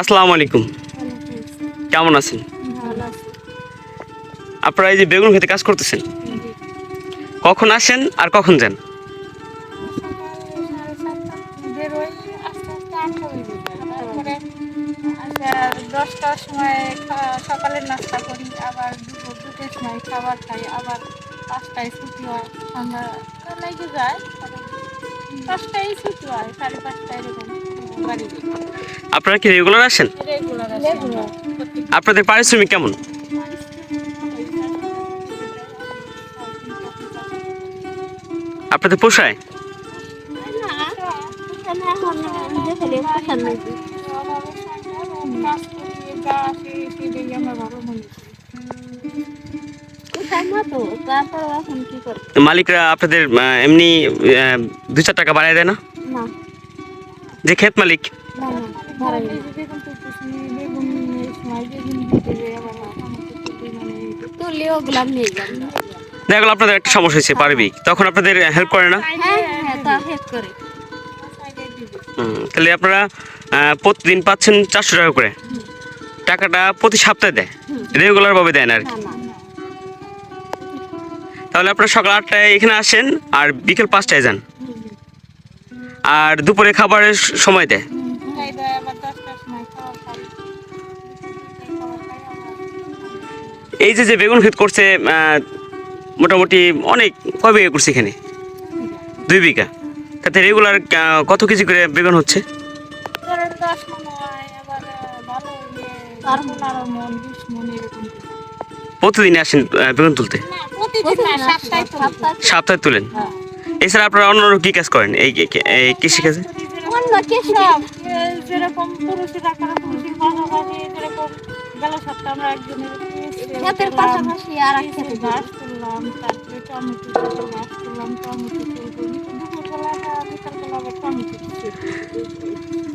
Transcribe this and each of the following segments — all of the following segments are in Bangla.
আসসালামু আলাইকুম। কেমন আছেন? আপনারা এই যে বেগুন খেতে কাজ করতেছেন? কখন আসেন আর কখন যান? দশটার সময় সকালের নাস্তা করি আবার দুপুর সময় খাবার খাই আবার পাঁচটায় ছুটি হয় লেগে যায় পাঁচটায় ছুটি হয়, সাড়ে পাঁচটায় এরকম। আপনারা কি রেগুলার আসেন? আপনাদের পারিশ্রমিক কেমন? আপনাদের পোষায়? মালিকরা আপনাদের এমনি দু চার টাকা বাড়ায় দেয় না। যে ক্ষেত মালিক। না না ভাড়া বেগুন তুলতেছি বেগুন এই সময় বেগুন দিতে যায় আবার আমাকে তুলতে তুলে ওগুলা নিয়ে যান দেখা গেলো আপনাদের একটা সমস্যা হয়েছে পারবিক তখন আপনাদের হেল্প করে না? তাহলে আপনারা প্রতিদিন পাচ্ছেন চারশো টাকা করে। টাকাটা প্রতি সপ্তাহে দেয়। রেগুলার ভাবে দেয় না আর কি। তাহলে আপনারা সকাল আটটায় এখানে আসেন আর বিকেল পাঁচটায় যান। আর দুপুরে খাবারের সময় দেয়? এই যে যে বেগুন ক্ষেত করছে মোটামুটি অনেক কয় বিঘা করছে এখানে? দুই বিঘা। তাতে রেগুলার কত কেজি করে বেগুন হচ্ছে? প্রতিদিন আসেন বেগুন তুলতে? সপ্তাহে তুলেন? হ্যাঁ। এছাড়া আপনারা অন্য কি কাজ করেন? এই এই কৃষিকাজে অন্য যেরকম পুরুষেরা করে পুরুষের পাশাপাশি যেরকম গেল সপ্তাহে আমরা একজনের ক্ষেতের পাশাপাশি আর এক ক্ষেতে গাছ তুললাম তারপরে টমেটো গাছ তুললাম টমেটো তুলবো দুপুরবেলা বা বিকালবেলা আবার টমেটো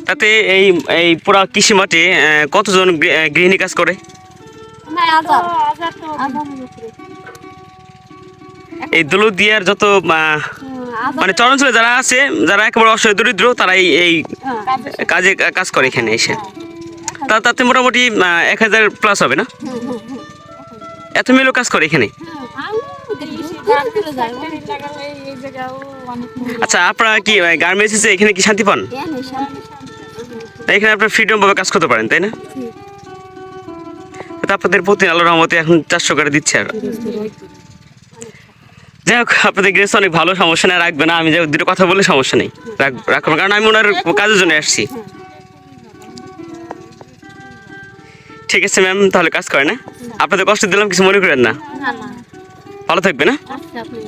তাতে এই এই পুরা কৃষি মাঠে কতজন গৃহিণী কাজ করে? এই দলুদিয়ার যত মানে চরাঞ্চলে যারা আছে যারা একেবারে অসহায় দরিদ্র তারা এই এই কাজে কাজ করে এখানে এসে। তা তাতে মোটামুটি এক হাজার প্লাস হবে না? এত মিলও কাজ করে এখানে? আচ্ছা আপনারা কি গার্মেন্টসে এখানে কি শান্তি পান? তাই এখানে আপনারা ফ্রিডম ভাবে কাজ করতে পারেন তাই না? তা আপনাদের প্রতি আল্লাহ রহমতে এখন চারশো করে দিচ্ছে আর। যাই হোক আপনাদের গ্রেস অনেক ভালো সমস্যা না রাখবে না। আমি যাই দুটো কথা বলে সমস্যা নেই। রাখ- রাখব না কারণ আমি ওনার কাজের জন্য আসছি। ঠিক আছে ম্যাম তাহলে কাজ করে না আপনাদের কষ্ট দিলাম কিছু মনে করেন না। ভালো থাকবে না আচ্ছা আপনি